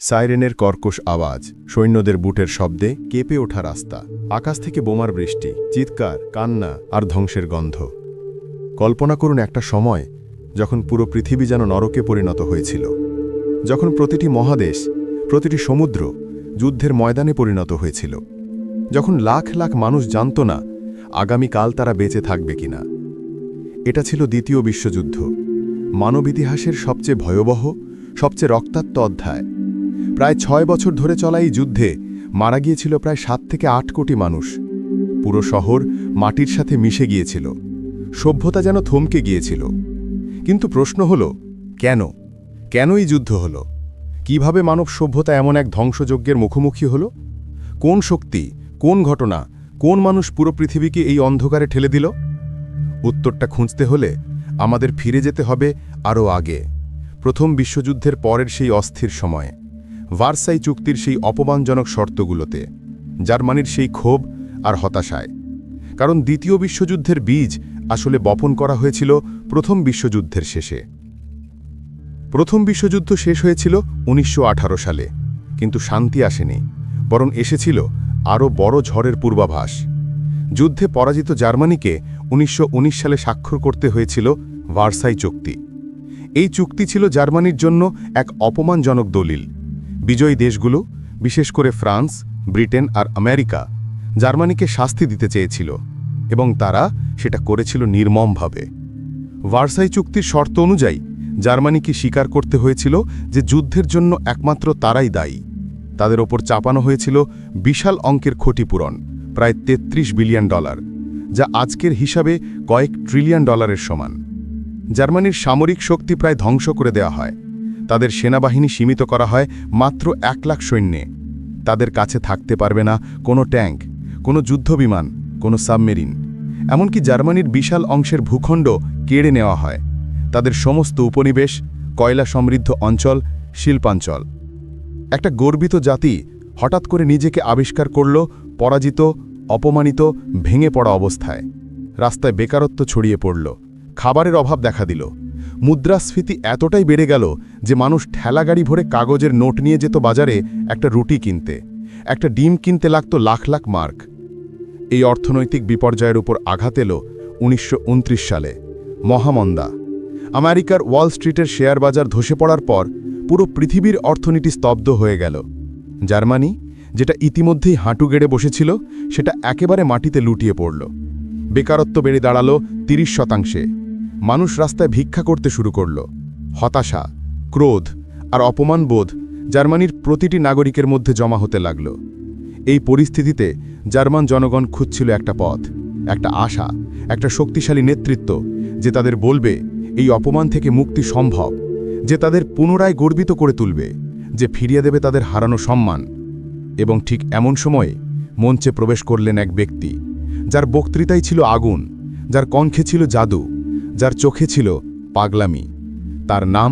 সাইরেনের কর্কশ আওয়াজ, সৈন্যদের বুটের শব্দে কেঁপে ওঠা রাস্তা, আকাশ থেকে বোমার বৃষ্টি, চিৎকার, কান্না আর ধ্বংসের গন্ধ। কল্পনা করুন একটা সময় যখন পুরো পৃথিবী যেন নরকে পরিণত হয়েছিল। যখন প্রতিটি মহাদেশ, প্রতিটি সমুদ্র যুদ্ধের ময়দানে পরিণত হয়েছিল। যখন লাখ লাখ মানুষ জানত না আগামীকাল তারা বেঁচে থাকবে কিনা। এটা ছিল দ্বিতীয় বিশ্বযুদ্ধ, মানব ইতিহাসের সবচেয়ে ভয়াবহ, সবচেয়ে রক্তাক্ত অধ্যায়। প্রায় ছয় বছর ধরে চলা এই যুদ্ধে মারা গিয়েছিল প্রায় সাত থেকে আট কোটি মানুষ। পুরো শহর মাটির সাথে মিশে গিয়েছিল। সভ্যতা যেন থমকে গিয়েছিল। কিন্তু প্রশ্ন হল, কেন? কেন এই যুদ্ধ হল? কীভাবে মানব সভ্যতা এমন এক ধ্বংসযজ্ঞের মুখোমুখি হল? কোন শক্তি, কোন ঘটনা, কোন মানুষ পুরো পৃথিবীকে এই অন্ধকারে ঠেলে দিল? উত্তরটা খুঁজতে হলে আমাদের ফিরে যেতে হবে আরও আগে। প্রথম বিশ্বযুদ্ধের পরের সেই অস্থির সময়ে। ভার্সাই চুক্তির সেই অপমানজনক শর্তগুলোতে, জার্মানির সেই ক্ষোভ আর হতাশায়। কারণ দ্বিতীয় বিশ্বযুদ্ধের বীজ আসলে বপন করা হয়েছিল প্রথম বিশ্বযুদ্ধের শেষে। প্রথম বিশ্বযুদ্ধ শেষ হয়েছিল উনিশশো আঠারো সালে, কিন্তু শান্তি আসেনি, বরং এসেছিল আরও বড় ঝড়ের পূর্বাভাস। যুদ্ধে পরাজিত জার্মানিকে উনিশশো উনিশ সালে স্বাক্ষর করতে হয়েছিল ভার্সাই চুক্তি। এই চুক্তি ছিল জার্মানির জন্য এক অপমানজনক দলিল। বিজয়ী দেশগুলো, বিশেষ করে ফ্রান্স, ব্রিটেন আর আমেরিকা, জার্মানিকে শাস্তি দিতে চেয়েছিল এবং তারা সেটা করেছিল নির্মমভাবে। ভার্সাই চুক্তির শর্ত অনুযায়ী জার্মানিকে স্বীকার করতে হয়েছিল যে যুদ্ধের জন্য একমাত্র তারাই দায়ী। তাদের ওপর চাপানো হয়েছিল বিশাল অঙ্কের ক্ষতিপূরণ, প্রায় ৩৩ বিলিয়ন ডলার, যা আজকের হিসাবে কয়েক ট্রিলিয়ন ডলারের সমান। জার্মানির সামরিক শক্তি প্রায় ধ্বংস করে দেওয়া হয়। তাদের সেনাবাহিনী সীমিত করা হয় মাত্র এক লাখ সৈন্যে। তাদের কাছে থাকতে পারবে না কোনো ট্যাঙ্ক, কোনো যুদ্ধবিমান, কোনো সাবমেরিন। এমনকি জার্মানির বিশাল অংশের ভূখণ্ড কেড়ে নেওয়া হয়। তাদের সমস্ত উপনিবেশ, কয়লা সমৃদ্ধ অঞ্চল, শিল্পাঞ্চল। একটা গর্বিত জাতি হঠাৎ করে নিজেকে আবিষ্কার করল পরাজিত, অপমানিত, ভেঙে পড়া অবস্থায়। রাস্তায় বেকারত্ব ছড়িয়ে পড়ল। খাবারের অভাব দেখা দিল। মুদ্রাস্ফীতি এতটাই বেড়ে গেল যে মানুষ ঠেলাগাড়ি ভরে কাগজের নোট নিয়ে যেত বাজারে একটা রুটি কিনতে। একটা ডিম কিনতে লাগত লাখ লাখ মার্ক। এই অর্থনৈতিক বিপর্যয়ের উপর আঘাত এলো উনিশশো উনত্রিশ সালে। মহামন্দা। আমেরিকার ওয়াল স্ট্রিটের শেয়ার বাজার ধসে পড়ার পর পুরো পৃথিবীর অর্থনীতি স্তব্ধ হয়ে গেল। জার্মানি, যেটা ইতিমধ্যেই হাঁটু গেড়ে বসেছিল, সেটা একেবারে মাটিতে লুটিয়ে পড়ল। বেকারত্ব বেড়ে দাঁড়াল তিরিশ শতাংশে। মানুষ রাস্তায় ভিক্ষা করতে শুরু করল। হতাশা, ক্রোধ আর অপমানবোধ জার্মানির প্রতিটি নাগরিকের মধ্যে জমা হতে লাগল। এই পরিস্থিতিতে জার্মান জনগণ খুঁজছিল একটা পথ, একটা আশা, একটা শক্তিশালী নেতৃত্ব যে তাদের বলবে, এই অপমান থেকে মুক্তি সম্ভব যে তাদের পুনরায় গর্বিত করে তুলবে, যে ফিরিয়ে দেবে তাদের হারানো সম্মান। এবং ঠিক এমন সময়ে মঞ্চে প্রবেশ করলেন এক ব্যক্তি, যার বক্তৃতাই ছিল আগুন, যার কণ্ঠে ছিল জাদু। যার চোখে ছিল পাগলামি। তার নাম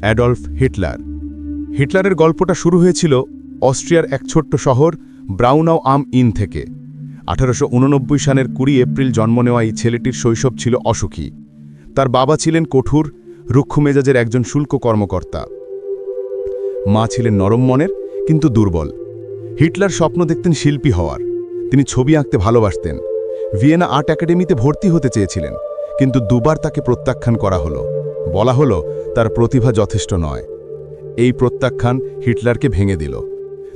অ্যাডলফ হিটলার। হিটলারের গল্পটা শুরু হয়েছিল অস্ট্রিয়ার এক ছোট্ট শহর ব্রাউনাও আম ইন থেকে। আঠারোশো উননব্বই সালের কুড়ি এপ্রিল জন্ম নেওয়া এই ছেলেটির শৈশব ছিল অসুখী। তার বাবা ছিলেন কঠোর, রুক্ষ মেজাজের একজন শুল্ক কর্মকর্তা। মা ছিলেন নরম মনের, কিন্তু দুর্বল। হিটলার স্বপ্ন দেখতেন শিল্পী হওয়ার। তিনি ছবি আঁকতে ভালোবাসতেন। ভিয়েনা আর্ট একাডেমিতে ভর্তি হতে চেয়েছিলেন। কিন্তু দুবার তাকে প্রত্যাখ্যান করা হলো। বলা হলো, তার প্রতিভা যথেষ্ট নয়। এই প্রত্যাখ্যান হিটলারকে ভেঙে দিল।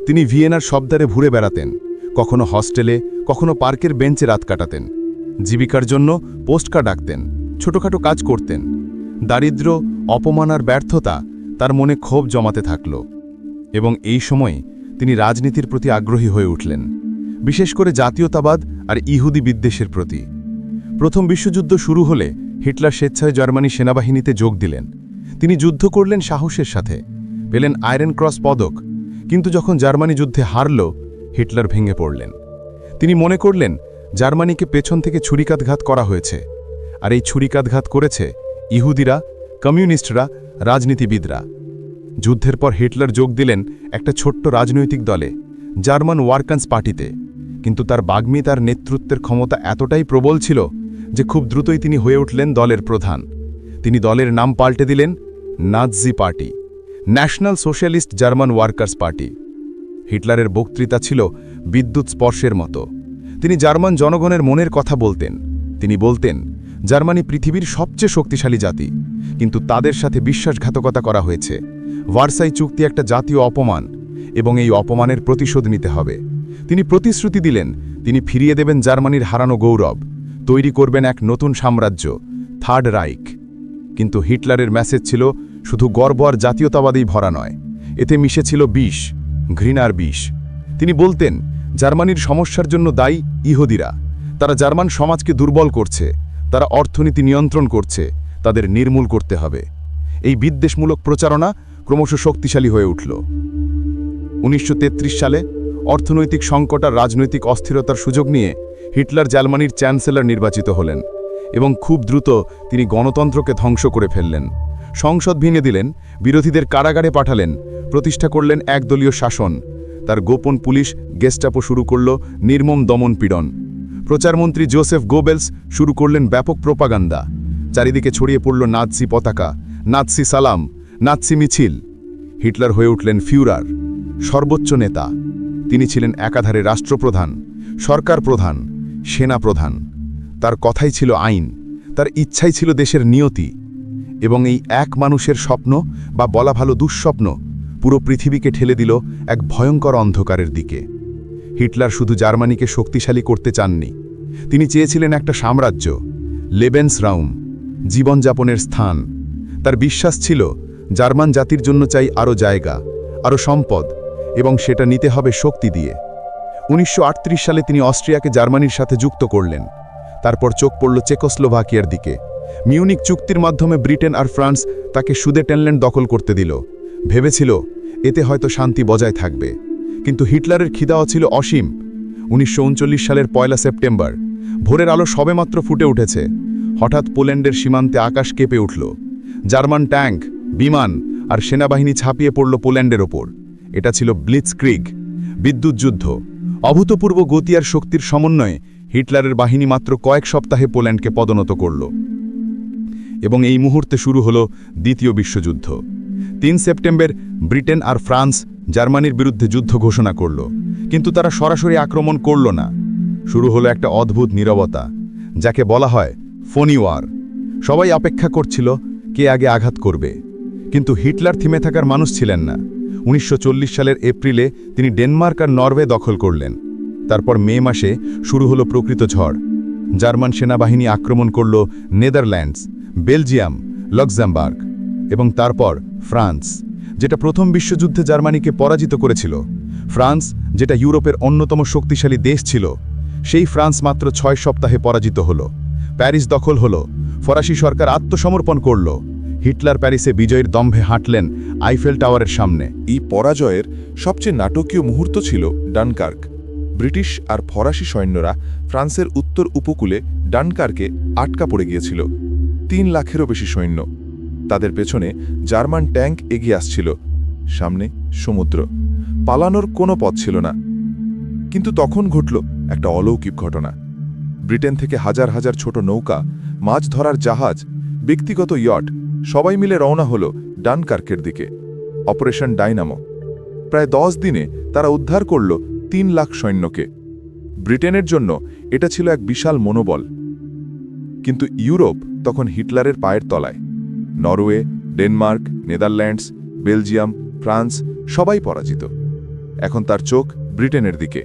তিনি ভিয়েনার শব্দারে ঘুরে বেড়াতেন, কখনো হস্টেলে, কখনো পার্কের বেঞ্চে রাত কাটাতেন। জীবিকার জন্য পোস্টকার্ড আঁকতেন ছোটখাটো কাজ করতেন। দারিদ্র, অপমান আর ব্যর্থতা তার মনে ক্ষোভ জমাতে থাকল। এবং এই সময়ে তিনি রাজনীতির প্রতি আগ্রহী হয়ে উঠলেন, বিশেষ করে জাতীয়তাবাদ আর ইহুদি বিদ্বেষের প্রতি। প্রথম বিশ্বযুদ্ধ শুরু হলে হিটলার স্বেচ্ছায় জার্মানি সেনাবাহিনীতে যোগ দিলেন। তিনি যুদ্ধ করলেন সাহসের সাথে, পেলেন আয়রন ক্রস পদক, কিন্তু যখন জার্মানি যুদ্ধে হারল, হিটলার ভেঙে পড়লেন। তিনি মনে করলেন, জার্মানিকে পেছন থেকে ছুরিকাতঘাত করা হয়েছে, আর এই ছুরিকাতঘাত করেছে ইহুদিরা, কমিউনিস্টরা, রাজনীতিবিদরা। যুদ্ধের পর হিটলার যোগ দিলেন একটা ছোট্ট রাজনৈতিক দলে, জার্মান ওয়ার্কান্স পার্টিতে, কিন্তু তার বাগ্মি তার নেতৃত্বের ক্ষমতা এতটাই প্রবল ছিল যে খুব দ্রুতই তিনি হয়ে উঠলেন দলের প্রধান। তিনি দলের নাম পাল্টে দিলেন, Nazi party, national socialist German workers party. হিটলারের বক্তৃতা ছিল বিদ্যুৎ স্পর্শের মতো। তিনি জার্মান জনগণের মনের কথা বলতেন। তিনি বলতেন, জার্মানি পৃথিবীর সবচেয়ে শক্তিশালী জাতি। কিন্তু তাদের সাথে বিশ্বাসঘাতকতা করা হয়েছে। ভার্সাই চুক্তি একটা জাতীয় অপমান, এবং এই অপমানের প্রতিশোধ নিতে হবে। তিনি প্রতিশ্রুতি দিলেন, তিনি ফিরিয়ে দেবেন জার্মানির হারানো গৌরব। তৈরি করবেন এক নতুন সাম্রাজ্য থার্ড রাইক কিন্তু হিটলারের মেসেজ ছিল, শুধু গর্ব আর জাতীয়তাবাদেই ভরা নয়, এতে মিশেছিল বিষ, ঘৃণার বিষ। তিনি বলতেন, জার্মানির সমস্যার জন্য দায়ী ইহুদিরা। তারা জার্মান সমাজকে দুর্বল করছে, তারা অর্থনীতি নিয়ন্ত্রণ করছে, তাদের নির্মূল করতে হবে। এই বিদ্বেষমূলক প্রচারণা ক্রমশ শক্তিশালী হয়ে উঠল। উনিশশো তেত্রিশ সালে অর্থনৈতিক সংকট আর রাজনৈতিক অস্থিরতার সুযোগ নিয়ে হিটলার জার্মানির চ্যান্সেলর নির্বাচিত হলেন এবং খুব দ্রুত তিনি গণতন্ত্রকে ধ্বংস করে ফেললেন। সংসদ ভেঙে দিলেন, বিরোধীদের কারাগারে পাঠালেন, প্রতিষ্ঠা করলেন একদলীয় শাসন। তার গোপন পুলিশ গেস্টাপো শুরু করল নির্মম দমন পীড়ন। প্রচারমন্ত্রী জোসেফ গোবেলস শুরু করলেন ব্যাপক প্রোপাগান্ডা চারিদিকে ছড়িয়ে পড়ল নাৎসি পতাকা, নাৎসি সালাম, নাৎসি মিছিল। হিটলার হয়ে উঠলেন ফিউরার, সর্বোচ্চ নেতা। তিনি ছিলেন একাধারে রাষ্ট্রপ্রধান, সরকার প্রধান, সেনা প্রধান। তার কথাই ছিল আইন, তার ইচ্ছাই ছিল দেশের নিয়তি। এবং এই এক মানুষের স্বপ্ন বা বলা ভালো দুঃস্বপ্ন পুরো পৃথিবীকে ঠেলে দিল এক ভয়ঙ্কর অন্ধকারের দিকে। হিটলার শুধু জার্মানিকে শক্তিশালী করতে চাননি। তিনি চেয়েছিলেন একটা সাম্রাজ্য লেবেন্স রাউম জীবনযাপনের স্থান। তার বিশ্বাস ছিল জার্মান জাতির জন্য চাই আরও জায়গা, আরও সম্পদ এবং সেটা নিতে হবে শক্তি দিয়ে। উনিশশো আটত্রিশ সালে তিনি অস্ট্রিয়াকে জার্মানির সাথে যুক্ত করলেন। তারপর চোখ পড়ল চেকোস্লোভাকিয়ার দিকে। মিউনিক চুক্তির মাধ্যমে ব্রিটেন আর ফ্রান্স তাকে সুদে টেনল্যান্ড দখল করতে দিল। ভেবেছিল, এতে হয়তো শান্তি বজায় থাকবে। কিন্তু হিটলারের খিদাও ছিল অসীম। উনিশশো উনচল্লিশ সালের পয়লা সেপ্টেম্বর, ভোরের আলো সবেমাত্র ফুটে উঠেছে। হঠাৎ পোল্যান্ডের সীমান্তে আকাশ কেঁপে উঠল। জার্মান ট্যাঙ্ক, বিমান আর সেনাবাহিনী ছাপিয়ে পড়ল পোল্যান্ডের ওপর। এটা ছিল ব্লিৎসক্রিগ বিদ্যুৎ যুদ্ধ। অভূতপূর্ব গতি আর শক্তির সমন্বয়ে হিটলারের বাহিনী মাত্র কয়েক সপ্তাহে পোল্যান্ডকে পদনত করল। এবং এই মুহূর্তে শুরু হল দ্বিতীয় বিশ্বযুদ্ধ। তিন সেপ্টেম্বর ব্রিটেন আর ফ্রান্স জার্মানির বিরুদ্ধে যুদ্ধ ঘোষণা করল। কিন্তু তারা সরাসরি আক্রমণ করল না। শুরু হলো একটা অদ্ভুত নীরবতা, যাকে বলা হয় ফোনিওয়ার। সবাই অপেক্ষা করছিল কে আগে আঘাত করবে। কিন্তু হিটলার থিমে থাকার মানুষ ছিলেন না। উনিশশো চল্লিশ সালের এপ্রিলে তিনি ডেনমার্ক আর নরওয়ে দখল করলেন। তারপর মে মাসে শুরু হলো প্রকৃত ঝড়। জার্মান সেনাবাহিনী আক্রমণ করল নেদারল্যান্ডস, বেলজিয়াম, লক্সামবার্গ এবং তারপর ফ্রান্স, যেটা প্রথম বিশ্বযুদ্ধে জার্মানিকে পরাজিত করেছিল। ফ্রান্স, যেটা ইউরোপের অন্যতম শক্তিশালী দেশ ছিল, সেই ফ্রান্স মাত্র ছয় সপ্তাহে পরাজিত হল। প্যারিস দখল হল, ফরাসি সরকার আত্মসমর্পণ করল। হিটলার প্যারিসে বিজয়ের দম্ভে হাঁটলেন আইফেল টাওয়ারের সামনে। এই পরাজয়ের সবচেয়ে নাটকীয় মুহূর্ত ছিল ডানকার্ক। ব্রিটিশ আর ফরাসি সৈন্যরা ফ্রান্সের উত্তর উপকূলে ডানকার্কে আটকা পড়ে গিয়েছিল। তিন লাখেরও বেশি সৈন্য। তাদের পেছনে জার্মান ট্যাঙ্ক এগিয়ে আসছিল। সামনে সমুদ্র। পালানোর কোনো পথ ছিল না। কিন্তু তখন ঘটল একটা অলৌকিক ঘটনা। ব্রিটেন থেকে হাজার হাজার ছোট নৌকা, মাছ ধরার জাহাজ, ব্যক্তিগত ইয়ট সবাই মিলে রওনা হল ডানকার্কের দিকে, অপারেশন ডাইনামো। প্রায় দশ দিনে তারা উদ্ধার করল তিন লাখ সৈন্যকে। ব্রিটেনের জন্য এটা ছিল এক বিশাল মনোবল। কিন্তু ইউরোপ তখন হিটলারের পায়ের তলায়। Norway, Denmark, Netherlands, Belgium, France, সবাই পরাজিত। এখন তার চোখ ব্রিটেনের দিকে।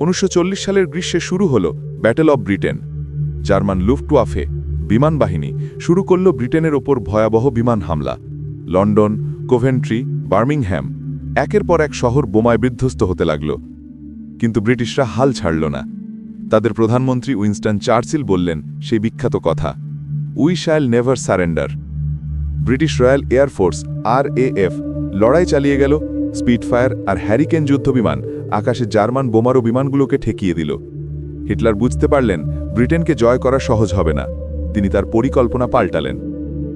উনিশশো চল্লিশ সালের গ্রীষ্মে শুরু হল battle of Britain German Luftwaffe বিমান বাহিনী শুরু করল ব্রিটেনের ওপর ভয়াবহ বিমান হামলা। লন্ডন, কোভেন্ট্রি বার্মিংহ্যাম একের পর এক শহর বোমায় বিধ্বস্ত হতে লাগল। কিন্তু ব্রিটিশরা হাল ছাড়ল না। তাদের প্রধানমন্ত্রী উইনস্টন চার্চিল বললেন, সেই বিখ্যাত কথা। We shall never surrender British Royal Air Force আর লড়াই চালিয়ে গেল। স্পিডফায়ার আর হ্যারিকেন যুদ্ধবিমান আকাশে জার্মান বোমারো বিমানগুলোকে ঠেকিয়ে দিল। হিটলার বুঝতে পারলেন, ব্রিটেনকে জয় করা সহজ হবে না। তিনি তার পরিকল্পনা পাল্টালেন।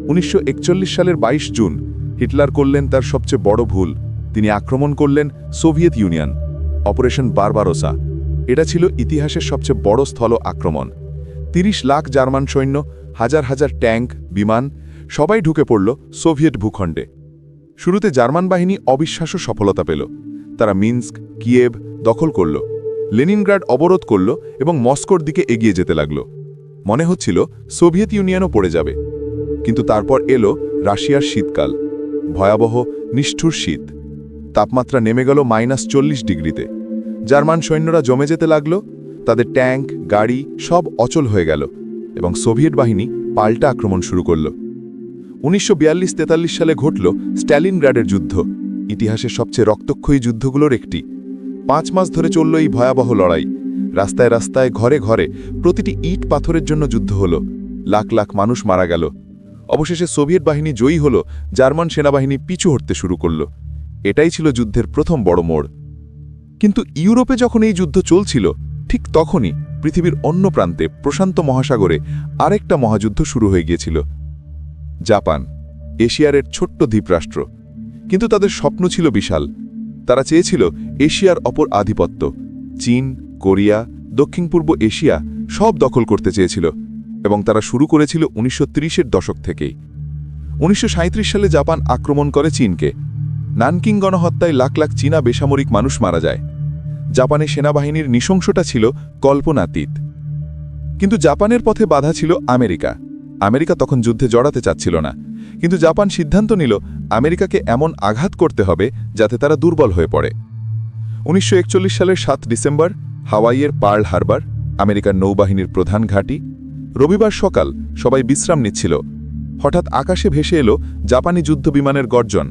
উনিশশো একচল্লিশ সালের ২২ জুন হিটলার করলেন তার সবচেয়ে বড় ভুল। তিনি আক্রমণ করলেন সোভিয়েত ইউনিয়ন, অপারেশন বারবারোসা। এটা ছিল ইতিহাসের সবচেয়ে বড় স্থল আক্রমণ। ৩০ লাখ জার্মান সৈন্য, হাজার হাজার ট্যাঙ্ক, বিমান, সবাই ঢুকে পড়ল সোভিয়েত ভূখণ্ডে। শুরুতে জার্মান বাহিনী অবিশ্বাস্য সফলতা পেল। তারা মিন্স্ক, কিয়েভ দখল করল, লেনিনগ্রাড অবরোধ করল এবং মস্কোর দিকে এগিয়ে যেতে লাগল। মনে হচ্ছিল সোভিয়েত ইউনিয়নও পড়ে যাবে। কিন্তু তারপর এলো রাশিয়ার শীতকাল। ভয়াবহ, নিষ্ঠুর শীত। তাপমাত্রা নেমে গেল মাইনাস চল্লিশ ডিগ্রিতে। জার্মান সৈন্যরা জমে যেতে লাগল, তাদের ট্যাঙ্ক, গাড়ি সব অচল হয়ে গেল এবং সোভিয়েত বাহিনী পাল্টা আক্রমণ শুরু করল। উনিশশো বিয়াল্লিশ তেতাল্লিশ সালে ঘটল স্ট্যালিনগ্রাডের যুদ্ধ। ইতিহাসের সবচেয়ে রক্তক্ষয়ী যুদ্ধগুলোর একটি। পাঁচ মাস ধরে চলল এই ভয়াবহ লড়াই। রাস্তায় রাস্তায়, ঘরে ঘরে প্রতিটি ইট পাথরের জন্য যুদ্ধ হল। লাখ লাখ মানুষ মারা গেল। অবশেষে সোভিয়েত বাহিনী জয়ী হল, জার্মান সেনাবাহিনী পিছু হটতে শুরু করল। এটাই ছিল যুদ্ধের প্রথম বড় মোড়। কিন্তু ইউরোপে যখন এই যুদ্ধ চলছিল, ঠিক তখনই পৃথিবীর অন্য প্রান্তে প্রশান্ত মহাসাগরে আরেকটা মহাযুদ্ধ শুরু হয়ে গিয়েছিল। জাপান, এশিয়ার ছোট্ট দ্বীপরাষ্ট্র। কিন্তু তাদের স্বপ্ন ছিল বিশাল। তারা চেয়েছিল এশিয়ার অপর আধিপত্য, চীন কোরিয়া দক্ষিণ পূর্ব এশিয়া সব দখল করতে চেয়েছিল এবং তারা শুরু করেছিল উনিশশো ত্রিশের দশক থেকেই। উনিশশো সাঁইত্রিশ সালে জাপান আক্রমণ করে চীনকে। নানকিং গণহত্যায় লাখ লাখ চীনা বেসামরিক মানুষ মারা যায়। জাপানের সেনাবাহিনীর নৃশংসটা ছিল কল্পনাতীত। কিন্তু জাপানের পথে বাধা ছিল আমেরিকা। আমেরিকা তখন যুদ্ধে জড়াতে চাচ্ছিল না। কিন্তু জাপান সিদ্ধান্ত নিল, আমেরিকাকে এমন আঘাত করতে হবে যাতে তারা দুর্বল হয়ে পড়ে। উনিশশো একচল্লিশ সালের সাত ডিসেম্বর হাওয়াইয়ের পার্ল হারবার, আমেরিকার নৌবাহিনীর প্রধান ঘাঁটি। রবিবার সকাল সবাই বিশ্রাম নিচ্ছিল। হঠাৎ আকাশে ভেসে এলো জাপানি যুদ্ধ বিমানের গর্জন।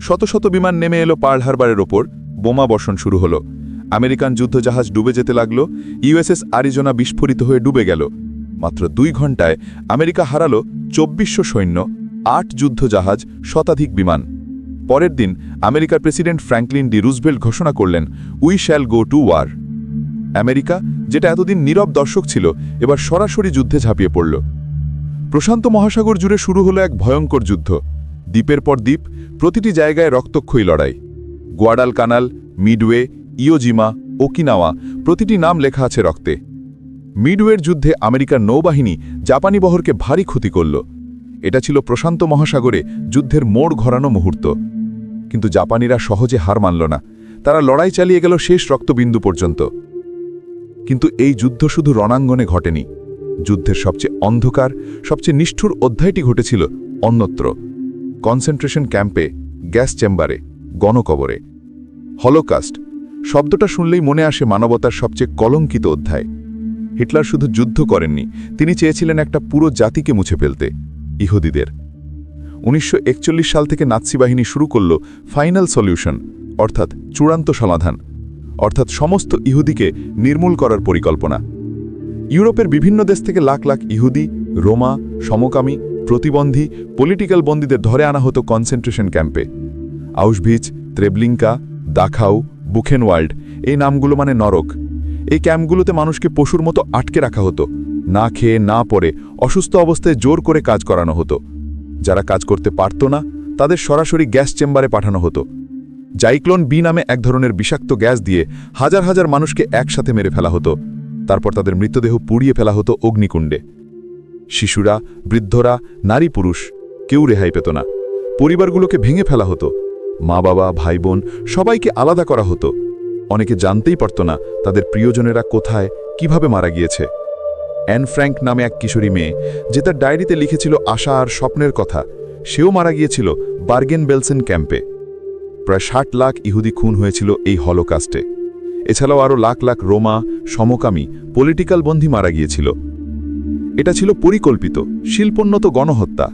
শত শত বিমান নেমে এলো পার্ল হারবারের ওপর। বোমা বর্ষণ শুরু হলো। আমেরিকান যুদ্ধজাহাজ ডুবে যেতে লাগল। ইউএসএস আরিজোনা বিস্ফোরিত হয়ে ডুবে গেল। মাত্র দুই ঘন্টায় আমেরিকা হারালো চব্বিশশো সৈন্য, আট যুদ্ধজাহাজ, শতাধিক বিমান। পরের দিন আমেরিকার প্রেসিডেন্ট ফ্র্যাঙ্কলিন ডি রুজভেল্ট ঘোষণা করলেন, we shall go to war. America, যেটা এতদিন নীরব দর্শক ছিল, এবার সরাসরি যুদ্ধে ঝাঁপিয়ে পড়ল। প্রশান্ত মহাসাগর জুড়ে শুরু হলো এক ভয়ঙ্কর যুদ্ধ। দ্বীপের পর দ্বীপ, প্রতিটি জায়গায় রক্তক্ষয়ী লড়াই। Guadalcanal Midway, Iwo Jima, Okinawa, প্রতিটি নাম লেখা আছে রক্তে। মিডওয়ের যুদ্ধে আমেরিকার নৌবাহিনী জাপানি বহরকে ভারী ক্ষতি করল। এটা ছিল প্রশান্ত মহাসাগরে যুদ্ধের মোড় ঘরানো মুহূর্ত। কিন্তু জাপানিরা সহজে হার মানল না। তারা লড়াই চালিয়ে গেল শেষ রক্তবিন্দু পর্যন্ত। কিন্তু এই যুদ্ধ শুধু রণাঙ্গনে ঘটেনি। যুদ্ধের সবচেয়ে অন্ধকার, সবচেয়ে নিষ্ঠুর অধ্যায়টি ঘটেছিল অন্যত্র। কনসেন্ট্রেশন ক্যাম্পে, গ্যাস চেম্বারে, গণকবরে। হলোকাস্ট শব্দটা শুনলেই মনে আসে মানবতার সবচেয়ে কলঙ্কিত অধ্যায়। হিটলার শুধু যুদ্ধ করেননি, তিনি চেয়েছিলেন একটা পুরো জাতিকে মুছে ফেলতে, ইহুদিদের। উনিশশো একচল্লিশ সাল থেকে নাৎসি বাহিনী শুরু করল ফাইনাল সলিউশন, অর্থাৎ চূড়ান্ত সমাধান। অর্থাৎ সমস্ত ইহুদিকে নির্মূল করার পরিকল্পনা। ইউরোপের বিভিন্ন দেশ থেকে লাখ লাখ ইহুদি, রোমা, সমকামী, প্রতিবন্ধী, পলিটিক্যাল বন্দীদের ধরে আনা হতো কনসেন্ট্রেশন ক্যাম্পে। আউসভিচ ত্রেবলিঙ্কা দাখাউ বুখেনওয়ার্ল্ড এই নামগুলো মানে নরক। এই ক্যাম্পগুলোতে মানুষকে পশুর মতো আটকে রাখা হতো। না খেয়ে, না পরে অসুস্থ অবস্থায় জোর করে কাজ করানো হতো। যারা কাজ করতে পারত না, তাদের সরাসরি গ্যাস চেম্বারে পাঠানো হতো। জাইক্লোন বি নামে এক ধরনের বিষাক্ত গ্যাস দিয়ে হাজার হাজার মানুষকে একসাথে মেরে ফেলা হতো। তারপর তাদের মৃতদেহ পুড়িয়ে ফেলা হতো অগ্নিকুণ্ডে। শিশুরা, বৃদ্ধরা, নারী পুরুষ, কেউ রেহাই পেত না। পরিবারগুলোকে ভেঙে ফেলা হতো। মা বাবা, ভাই বোন, সবাইকে আলাদা করা হতো। অনেকে জানতেই পারত না তাদের প্রিয়জনেরা কোথায়, কীভাবে মারা গিয়েছে। অ্যান ফ্র্যাঙ্ক নামে এক কিশোরী মেয়ে, যে তার ডায়েরিতে লিখেছিল আশা আর স্বপ্নের কথা, সেও মারা গিয়েছিল বার্গেন বেলসেন ক্যাম্পে। প্রায় ষাট লাখ ইহুদি খুন হয়েছিল এই হলোকাস্টে। এছাড়াও আরও লাখ লাখ রোমা, সমকামী, পলিটিক্যাল বন্দী মারা গিয়েছিল। এটা ছিল পরিকল্পিত, শিল্পোন্নত গণহত্যা।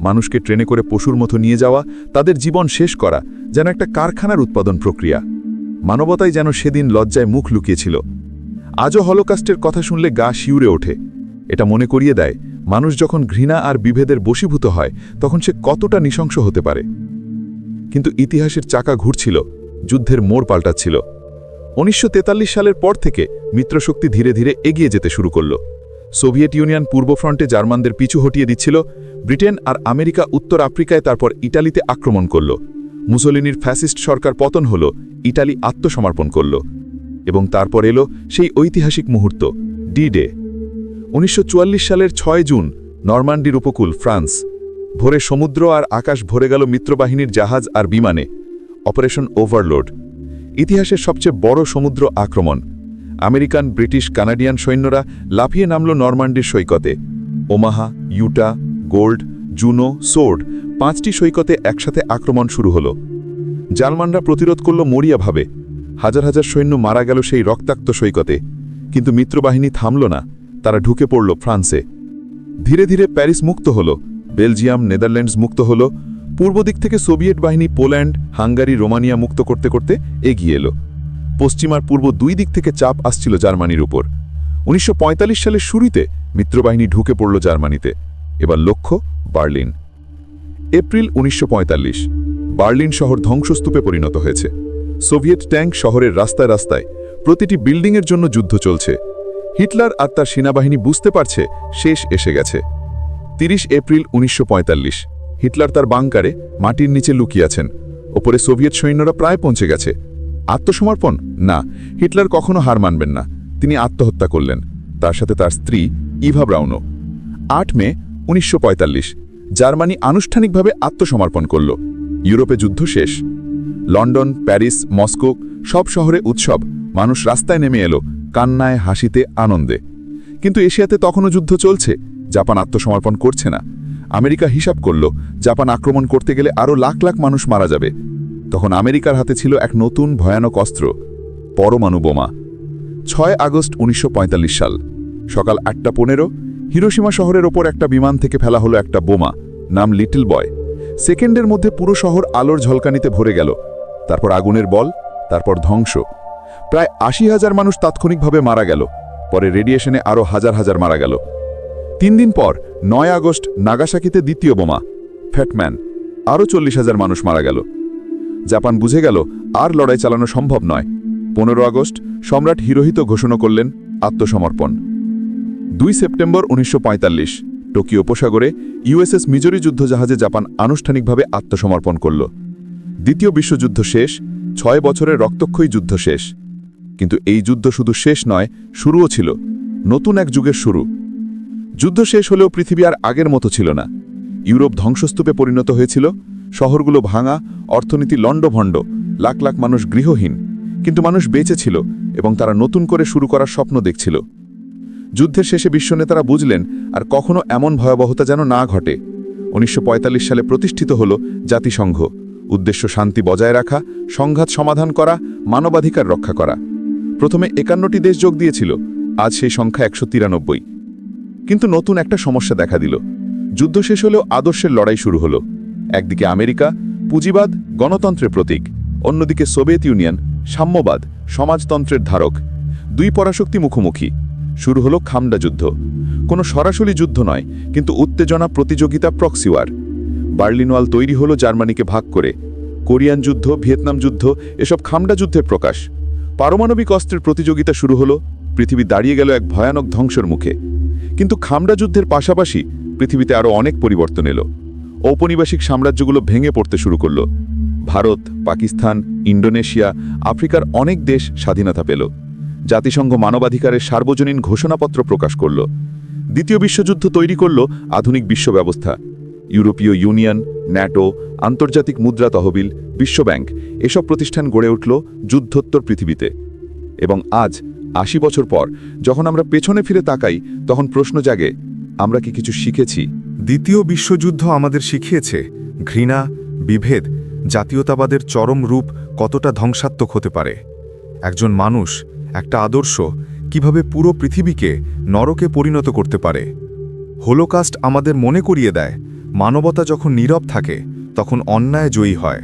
মানুষকে ট্রেনে করে পশুর মতো নিয়ে যাওয়া, তাদের জীবন শেষ করা, যেন একটা কারখানার উৎপাদন প্রক্রিয়া। মানবতাই যেন সেদিন লজ্জায় মুখ লুকিয়েছিল। আজও হলোকাস্টের কথা শুনলে গা শিউরে ওঠে। এটা মনে করিয়ে দেয়, মানুষ যখন ঘৃণা আর বিভেদের বশীভূত হয়, তখন সে কতটা নৃশংস হতে পারে। কিন্তু ইতিহাসের চাকা ঘুরছিল, যুদ্ধের মোড় পাল্টাচ্ছিল। উনিশশো তেতাল্লিশ সালের পর থেকে মিত্রশক্তি ধীরে ধীরে এগিয়ে যেতে শুরু করল। সোভিয়েত ইউনিয়ন পূর্ব ফ্রন্টে জার্মানদের পিছু হটিয়ে দিচ্ছিল, ব্রিটেন আর আমেরিকা উত্তর আফ্রিকায় তারপর ইটালিতে আক্রমণ করল। মুসোলিনির ফ্যাসিস্ট সরকার পতন হল, ইটালি আত্মসমর্পণ করল। এবং তারপর এলো সেই ঐতিহাসিক মুহূর্ত, ডি ডে। উনিশশো চুয়াল্লিশ সালের ছয় জুন, নরমান্ডির উপকূল, ফ্রান্স। ভোরে সমুদ্র আর আকাশ ভরে গেল মিত্রবাহিনীর জাহাজ আর বিমানে। Operation overload. ইতিহাসের সবচেয়ে বড় সমুদ্র আক্রমণ। আমেরিকান, ব্রিটিশ, কানাডিয়ান সৈন্যরা লাফিয়ে নামল নরমান্ডির সৈকতে। Omaha, Utah, Gold, Juno, Sword পাঁচটি সৈকতে একসাথে আক্রমণ শুরু হলো। জার্মানরা প্রতিরোধ করল মরিয়াভাবে। হাজার হাজার সৈন্য মারা গেল সেই রক্তাক্ত সৈকতে। কিন্তু মিত্রবাহিনী থামল না, তারা ঢুকে পড়ল ফ্রান্সে। ধীরে ধীরে প্যারিস মুক্ত হল। বেলজিয়াম, নেদারল্যান্ডস মুক্ত হল। পূর্ব দিক থেকে সোভিয়েট বাহিনী পোল্যান্ড, হাঙ্গারি, রোমানিয়া মুক্ত করতে করতে এগিয়ে এলো। পশ্চিমার পূর্ব দুই দিক থেকে চাপ আসছিল জার্মানির উপর। উনিশশো পঁয়তাল্লিশ সালের শুরুতে মিত্রবাহিনী ঢুকে পড়ল জার্মানিতে। এবার লক্ষ্য, বার্লিন। এপ্রিল উনিশশো পঁয়তাল্লিশ, বার্লিন শহর ধ্বংসস্তূপে পরিণত হয়েছে। সোভিয়েত ট্যাঙ্ক শহরের রাস্তায় রাস্তায় প্রতিটি বিল্ডিংয়ের জন্য যুদ্ধ চলছে। হিটলার আর তার সেনাবাহিনী বুঝতে পারছে, শেষ এসে গেছে। তিরিশ এপ্রিল উনিশশো পঁয়তাল্লিশ। হিটলার তার বাংকারে মাটির নিচে লুকিয়ে আছেন ওপরে সোভিয়েত সৈন্যরা প্রায় পৌঁছে গেছে। আত্মসমর্পণ? না, হিটলার কখনো হার মানবেন না। তিনি আত্মহত্যা করলেন। তার সাথে তার স্ত্রী ইভা ব্রাউনো আট মে উনিশশো পঁয়তাল্লিশ, জার্মানি আনুষ্ঠানিকভাবে আত্মসমর্পণ করল। ইউরোপে যুদ্ধ শেষ। লন্ডন, প্যারিস, মস্কো সব শহরে উৎসব। মানুষ রাস্তায় নেমে এলো, কান্নায়, হাসিতে, আনন্দে। কিন্তু এশিয়াতে তখনও যুদ্ধ চলছে। জাপান আত্মসমর্পণ করছে না। আমেরিকা হিসাব করল, জাপান আক্রমণ করতে গেলে আরও লাখ লাখ মানুষ মারা যাবে। তখন আমেরিকার হাতে ছিল এক নতুন ভয়ানক অস্ত্র, পরমাণু বোমা। ছয় আগস্ট উনিশশো পঁয়তাল্লিশ সাল, সকাল আটটা পনেরো হিরোসীমা শহরের ওপর একটা বিমান থেকে ফেলা হলো একটা বোমা, নাম লিটল বয়। সেকেন্ডের মধ্যে পুরো শহর আলোর ঝলকানিতে ভরে গেল। তারপর আগুনের বল, তারপর ধ্বংস। প্রায় আশি হাজার মানুষ তাৎক্ষণিকভাবে মারা গেল। পরে রেডিয়েশনে আরও হাজার হাজার মারা গেল। তিন দিন পর, নয় আগস্ট, নাগাসাকিতে দ্বিতীয় বোমা, ফ্যাটম্যান। আরও চল্লিশ হাজার মানুষ মারা গেল। জাপান বুঝে গেল, আর লড়াই চালানো সম্ভব নয়। পনেরো আগস্ট, সম্রাট হিরোহিত ঘোষণা করলেন আত্মসমর্পণ। দুই সেপ্টেম্বর উনিশশো পঁয়তাল্লিশ, টোকিও উপসাগরে ইউএসএস মিজরি যুদ্ধজাহাজে জাপান আনুষ্ঠানিকভাবে আত্মসমর্পণ করল। দ্বিতীয় বিশ্বযুদ্ধ শেষ, ছয় বছরের রক্তক্ষয়ী যুদ্ধ শেষ। কিন্তু এই যুদ্ধ শুধু শেষ নয়, শুরুও ছিল। নতুন এক যুগের শুরু। যুদ্ধ শেষ হলেও পৃথিবী আর আগের মতো ছিল না। ইউরোপ ধ্বংসস্তূপে পরিণত হয়েছিল, শহরগুলো ভাঙা, অর্থনীতি লণ্ডভণ্ড, লাখ লাখ মানুষ গৃহহীন। কিন্তু মানুষ বেঁচে ছিল এবং তারা নতুন করে শুরু করার স্বপ্ন দেখছিল। যুদ্ধের শেষে বিশ্বনেতারা বুঝলেন, আর কখনো এমন ভয়াবহতা যেন না ঘটে। উনিশশো পঁয়তাল্লিশ সালে প্রতিষ্ঠিত হল জাতিসংঘ। উদ্দেশ্য শান্তি বজায় রাখা, সংঘাত সমাধান করা, মানবাধিকার রক্ষা করা। প্রথমে একান্নটি দেশ যোগ দিয়েছিল, আজ সেই সংখ্যা একশো তিরানব্বই। কিন্তু নতুন একটা সমস্যা দেখা দিল। যুদ্ধ শেষ হলেও আদর্শের লড়াই শুরু হলো। একদিকে আমেরিকা, পুঁজিবাদ, গণতন্ত্রের প্রতীক। অন্যদিকে সোভিয়েত ইউনিয়ন, সাম্যবাদ, সমাজতন্ত্রের ধারক। দুই পরাশক্তি মুখোমুখি। শুরু হলো খামডা যুদ্ধ। কোনো সরাসরি যুদ্ধ নয়, কিন্তু উত্তেজনা প্রতিযোগিতা প্রক্সিওয়ার। বার্লিন ওয়াল তৈরি হলো জার্মানিকে ভাগ করে। কোরিয়ান যুদ্ধ, ভিয়েতনাম যুদ্ধ, এসব খামডা যুদ্ধের প্রকাশ। পারমাণবিক অস্ত্রের প্রতিযোগিতা শুরু হলো। পৃথিবী দাঁড়িয়ে গেল এক ভয়ানক ধ্বংসের মুখে। কিন্তু খামড়া যুদ্ধের পাশাপাশি পৃথিবীতে আরও অনেক পরিবর্তন এলো। ঔপনিবেশিক সাম্রাজ্যগুলো ভেঙে পড়তে শুরু করল। ভারত, পাকিস্তান ইন্ডোনেশিয়া আফ্রিকার অনেক দেশ স্বাধীনতা পেল। জাতিসংঘ মানবাধিকারের সার্বজনীন ঘোষণাপত্র প্রকাশ করল। দ্বিতীয় বিশ্বযুদ্ধ তৈরি করল আধুনিক বিশ্ব ব্যবস্থা। ইউরোপীয় ইউনিয়ন, ন্যাটো, আন্তর্জাতিক মুদ্রা তহবিল বিশ্বব্যাংক এসব প্রতিষ্ঠান গড়ে উঠল যুদ্ধোত্তর পৃথিবীতে। এবং আজ আশি বছর পর যখন আমরা পেছনে ফিরে তাকাই, তখন প্রশ্ন জাগে, আমরা কি কিছু শিখেছি? দ্বিতীয় বিশ্বযুদ্ধ আমাদের শিখিয়েছে, ঘৃণা, বিভেদ, জাতীয়তাবাদের চরম রূপ কতটা ধ্বংসাত্মক হতে পারে। একজন মানুষ, একটা আদর্শ, কীভাবে পুরো পৃথিবীকে নরকে পরিণত করতে পারে? হোলোকাস্ট আমাদের মনে করিয়ে দেয়, মানবতা যখন নীরব থাকে, তখন অন্যায় জয়ী হয়।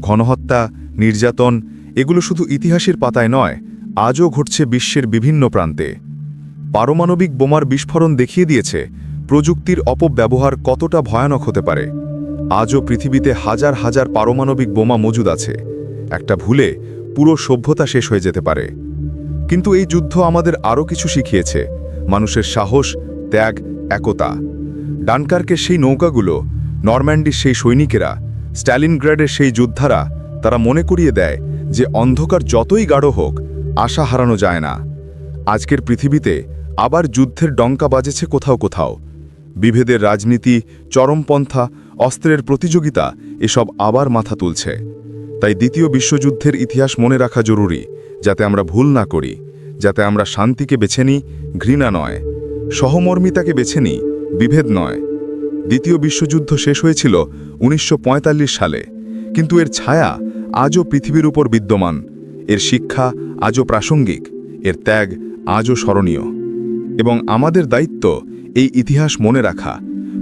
ঘনহত্যা, নির্যাতন, এগুলো শুধু ইতিহাসের পাতায় নয় আজও ঘটছে বিশ্বের বিভিন্ন প্রান্তে। পারমাণবিক বোমার বিস্ফোরণ দেখিয়ে দিয়েছে প্রযুক্তির অপব্যবহার কতটা ভয়ানক হতে পারে। আজও পৃথিবীতে হাজার হাজার পারমাণবিক বোমা মজুদ আছে। একটা ভুলে পুরো সভ্যতা শেষ হয়ে যেতে পারে। কিন্তু এই যুদ্ধ আমাদের আরও কিছু শিখিয়েছে, মানুষের সাহস, ত্যাগ, একতা। ডানকার্কের সেই নৌকাগুলো নরম্যান্ডির সেই সৈনিকেরা, স্ট্যালিনগ্রেডের সেই যোদ্ধারা, তারা মনে করিয়ে দেয় যে অন্ধকার যতই গাঢ় হোক আশা হারানো যায় না। আজকের পৃথিবীতে আবার যুদ্ধের ডঙ্কা বাজেছে কোথাও কোথাও। বিভেদের রাজনীতি, চরমপন্থা, অস্ত্রের প্রতিযোগিতা এসব আবার মাথা তুলছে। তাই দ্বিতীয় বিশ্বযুদ্ধের ইতিহাস মনে রাখা জরুরি, যাতে আমরা ভুল না করি, যাতে আমরা শান্তিকে বেছে নিই, ঘৃণা নয়। সহমর্মিতাকে বেছে নিই, বিভেদ নয়। দ্বিতীয় বিশ্বযুদ্ধ শেষ হয়েছিল উনিশশো পঁয়তাল্লিশ সালে। কিন্তু এর ছায়া আজও পৃথিবীর উপর বিদ্যমান। এর শিক্ষা আজও প্রাসঙ্গিক, এর ত্যাগ আজও স্মরণীয়। এবং আমাদের দায়িত্ব এই ইতিহাস মনে রাখা,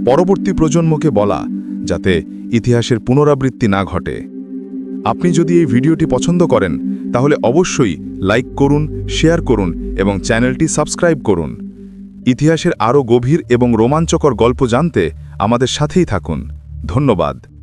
পরবর্তী প্রজন্মকে বলা, যাতে ইতিহাসের পুনরাবৃত্তি না ঘটে। আপনি যদি এই ভিডিওটি পছন্দ করেন, তাহলে অবশ্যই লাইক করুন, শেয়ার করুন এবং চ্যানেলটি সাবস্ক্রাইব করুন। ইতিহাসের আরও গভীর এবং রোমাঞ্চকর গল্প জানতে আমাদের সাথেই থাকুন। ধন্যবাদ।